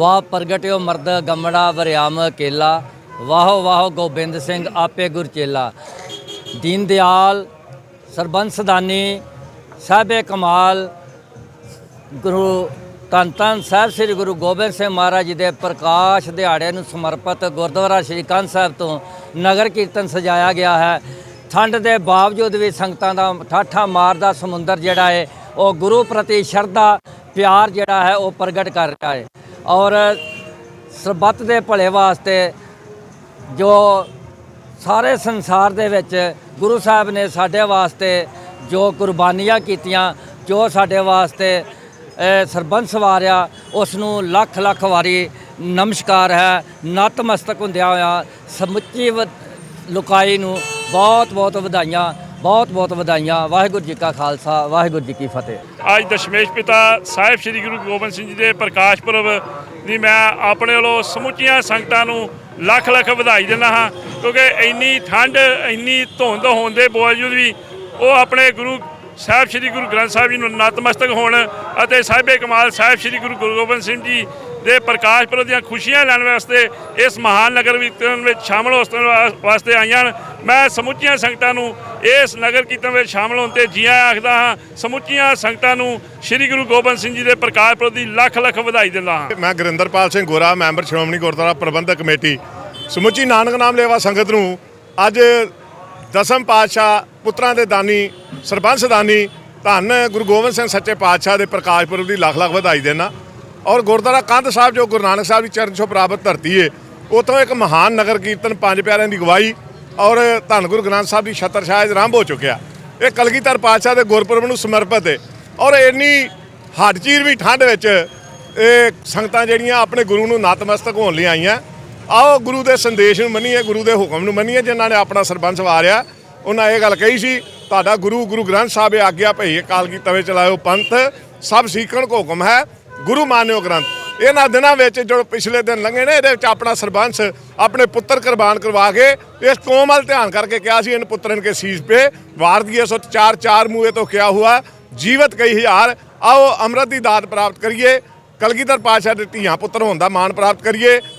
ਵਾਹ ਪ੍ਰਗਟਿਓ ਮਰਦ ਗਮੜਾ ਵਰਿਆਮ ਕੇਲਾ। ਵਾਹੋ ਵਾਹੋ ਗੋਬਿੰਦ ਸਿੰਘ ਆਪੇ ਗੁਰਚੇਲਾ ਦੀਨ ਦਿਆਲ, ਸਰਬੰਸ ਦਾਨੀ ਸਾਹਿਬੇ ਕਮਾਲ, ਗੁਰੂ ਧੰਨ ਧੰਨ ਸਾਹਿਬ ਸ੍ਰੀ ਗੁਰੂ ਗੋਬਿੰਦ ਸਿੰਘ ਮਹਾਰਾਜ ਜੀ ਦੇ ਪ੍ਰਕਾਸ਼ ਦਿਹਾੜੇ ਨੂੰ ਸਮਰਪਿਤ ਗੁਰਦੁਆਰਾ ਸ੍ਰੀ ਕੰਧ ਸਾਹਿਬ ਤੋਂ ਨਗਰ ਕੀਰਤਨ ਸਜਾਇਆ ਗਿਆ ਹੈ। ਠੰਡ ਦੇ ਬਾਵਜੂਦ ਵੀ ਸੰਗਤਾਂ ਦਾ ਠਾਠਾ ਮਾਰਦਾ ਸਮੁੰਦਰ ਜਿਹੜਾ ਹੈ ਉਹ ਗੁਰੂ ਪ੍ਰਤੀ ਸ਼ਰਧਾ, ਪਿਆਰ ਜਿਹੜਾ ਹੈ, ਉਹ ਪ੍ਰਗਟ ਕਰ ਰਿਹਾ ਹੈ ਔਰ ਸਰਬੱਤ ਦੇ ਭਲੇ ਵਾਸਤੇ ਜੋ ਸਾਰੇ ਸੰਸਾਰ ਦੇ ਵਿੱਚ ਗੁਰੂ ਸਾਹਿਬ ਨੇ ਸਾਡੇ ਵਾਸਤੇ ਜੋ ਕੁਰਬਾਨੀਆਂ ਕੀਤੀਆਂ, ਜੋ ਸਾਡੇ ਵਾਸਤੇ ਸਰਬੰਸ ਵਾਰਿਆ ਉਸ ਨੂੰ ਲੱਖ ਲੱਖ ਵਾਰੀ ਨਮਸਕਾਰ ਹੈ। ਨਤਮਸਤਕ ਹੁੰਦਿਆਂ ਹੋਇਆ ਸਮੁੱਚੀ ਵ- ਲੁਕਾਈ ਨੂੰ ਬਹੁਤ ਬਹੁਤ ਵਧਾਈਆਂ। ਬਹੁਤ ਬਹੁਤ ਵਧਾਈਆਂ, ਵਾਹਿਗੁਰੂ ਜੀ ਕਾ ਖਾਲਸਾ, ਵਾਹਿਗੁਰੂ ਜੀ ਕੀ ਫਤਿਹ। ਅੱਜ ਦਸ਼ਮੇਸ਼ ਪਿਤਾ ਸਾਹਿਬ ਸ੍ਰੀ ਗੁਰੂ ਗੋਬਿੰਦ ਸਿੰਘ ਜੀ ਦੇ ਪ੍ਰਕਾਸ਼ ਪੁਰਬ ਦੀ ਮੈਂ ਆਪਣੇ ਵੱਲੋਂ ਸਮੁੱਚੀਆਂ ਸੰਗਤਾਂ ਨੂੰ ਲੱਖ ਲੱਖ ਵਧਾਈ ਦਿੰਦਾ ਹਾਂ, ਕਿਉਂਕਿ ਇੰਨੀ ਠੰਡ, ਇੰਨੀ ਧੁੰਦ ਹੋਣ ਦੇ ਬਾਵਜੂਦ ਵੀ ਉਹ ਆਪਣੇ ਗੁਰੂ ਸਾਹਿਬ ਸ੍ਰੀ ਗੁਰੂ ਗ੍ਰੰਥ ਸਾਹਿਬ ਜੀ ਨੂੰ ਨਤਮਸਤਕ ਹੋਣ ਅਤੇ ਸਾਹਿਬੇ ਕਮਾਲ ਸਾਹਿਬ ਸ੍ਰੀ ਗੁਰੂ ਗੁਰੂ ਗੋਬਿੰਦ ਸਿੰਘ ਜੀ ਦੇ ਪ੍ਰਕਾਸ਼ ਪੁਰਬ ਦੀਆਂ ਖੁਸ਼ੀਆਂ ਲੈਣ ਵਾਸਤੇ ਇਸ ਮਹਾਨ ਨਗਰ ਕੀਰਤਨ ਵਿੱਚ ਸ਼ਾਮਲ ਹੋਣ ਵਾਸਤੇ ਆਈਆਂ ਹਨ। ਮੈਂ ਸਮੁੱਚੀਆਂ ਸੰਗਤਾਂ ਨੂੰ ਇਸ ਨਗਰ ਕੀਰਤਨ ਵਿੱਚ ਸ਼ਾਮਲ ਹੋਣ ਤੇ ਜੀਆਂ ਆਖਦਾ ਹਾਂ, ਸਮੁੱਚੀਆਂ ਸੰਗਤਾਂ ਨੂੰ ਸ੍ਰੀ ਗੁਰੂ ਗੋਬਿੰਦ ਸਿੰਘ ਜੀ ਦੇ ਪ੍ਰਕਾਸ਼ ਪੁਰਬ ਦੀ ਲੱਖ ਲੱਖ ਵਧਾਈ ਦਿੰਦਾ ਹਾਂ। ਮੈਂ ਗੁਰਿੰਦਰਪਾਲ ਸਿੰਘ ਗੋਰਾ, ਮੈਂਬਰ ਸ਼੍ਰੋਮਣੀ ਗੁਰਦੁਆਰਾ ਪ੍ਰਬੰਧਕ ਕਮੇਟੀ। ਸਮੁੱਚੀ ਨਾਨਕ ਨਾਮ ਲੇਵਾ ਸੰਗਤ ਨੂੰ ਅੱਜ ਦਸਮ ਪਾਤਸ਼ਾਹ ਪੁੱਤਰਾਂ ਦੇ ਦਾਨੀ ਸਰਬੰਸ ਦਾਨੀ, ਧੰਨ ਗੁਰੂ ਗੋਬਿੰਦ ਸਿੰਘ ਸੱਚੇ ਪਾਤਸ਼ਾਹ ਦੇ ਪ੍ਰਕਾਸ਼ ਪੁਰਬ ਦੀ ਲੱਖ ਲੱਖ ਵਧਾਈ ਦੇਣਾ ਔਰ ਗੁਰਦੁਆਰਾ ਕੰਧ ਸਾਹਿਬ, ਜੋ ਗੁਰੂ ਨਾਨਕ ਸਾਹਿਬ ਦੀ ਚਰਨ ਛੋਹ ਪ੍ਰਾਪਤ ਧਰਤੀ ਏ, ਉਥੋਂ ਇੱਕ ਮਹਾਨ ਨਗਰ ਕੀਰਤਨ ਪੰਜ ਪਿਆਰਿਆਂ ਦੀ ਗਵਾਹੀ ਔਰ ਧੰਨ ਗੁਰੂ ਗ੍ਰੰਥ ਸਾਹਿਬ ਦੀ ਛਤਰ ਛਾਇਆ ਆਰੰਭ ਹੋ ਚੁੱਕਿਆ। ਇਹ ਕਲਗੀਧਰ ਪਾਤਸ਼ਾਹ ਦੇ ਗੁਰਪੁਰਬ ਨੂੰ ਸਮਰਪਿਤ ਹੈ ਔਰ ਇੰਨੀ ਹੱਡ ਚੀਰ ਵੀ ਠੰਡ ਵਿੱਚ ਇਹ ਸੰਗਤਾਂ ਜਿਹੜੀਆਂ ਆਪਣੇ ਗੁਰੂ ਨੂੰ ਨਤਮਸਤਕ ਹੋਣ ਲਈ ਆਈਆਂ। ਆਓ ਗੁਰੂ ਦੇ ਸੰਦੇਸ਼ ਨੂੰ ਮੰਨੀਏ, ਗੁਰੂ ਦੇ ਹੁਕਮ ਨੂੰ ਮੰਨੀਏ, ਜਿਨ੍ਹਾਂ ਨੇ ਆਪਣਾ ਸਰਬੰਸ ਵਾਰਿਆ। ਉਹਨਾਂ ਇਹ ਗੱਲ ਕਹੀ ਸੀ, ਤੁਹਾਡਾ ਗੁਰੂ ਗੁਰੂ ਗ੍ਰੰਥ ਸਾਹਿਬ ਆਗਿਆ ਭਈ ਅਕਾਲ ਕੀ ਤਵੇ ਚਲਾਇਓ ਪੰਥ, ਸਭ ਸੀਖਣ ਕੋ ਹੁਕਮ ਹੈ। ਗੁਰੂ ਮਾਨਿਓ ਗ੍ਰੰਥ। ਇਹਨਾਂ ਦਿਨਾਂ ਵਿੱਚ ਜੋ ਪਿਛਲੇ ਦਿਨ ਲੰਘੇ ਨੇ, ਇਹਦੇ ਵਿੱਚ ਆਪਣਾ ਸਰਬੰਸ ਆਪਣੇ ਪੁੱਤਰ ਕੁਰਬਾਨ ਕਰਵਾ ਕੇ ਇਸ ਕੌਮ ਵੱਲ ਧਿਆਨ ਕਰਕੇ ਕਿਹਾ ਸੀ ਇਨ ਪੁੱਤਰਨ ਕੇ ਸੀਸ ਪੇ, ਵਾਰ ਦਿਏ ਸੋ ਚਾਰ ਚਾਰ ਮੂਹੇ ਤੋਂ ਕਿਹਾ ਹੁਆ, ਜੀਵਤ ਕਈ ਹਜ਼ਾਰ, ਆਓ ਅੰਮ੍ਰਿਤ ਦੀ ਦਾਤ ਪ੍ਰਾਪਤ ਕਰੀਏ, ਕਲਗੀਧਰ ਪਾਤਸ਼ਾਹ ਦੇ ਧੀਆਂ ਪੁੱਤਰ ਹੋਣ ਦਾ ਮਾਣ ਪ੍ਰਾਪਤ ਕਰੀਏ।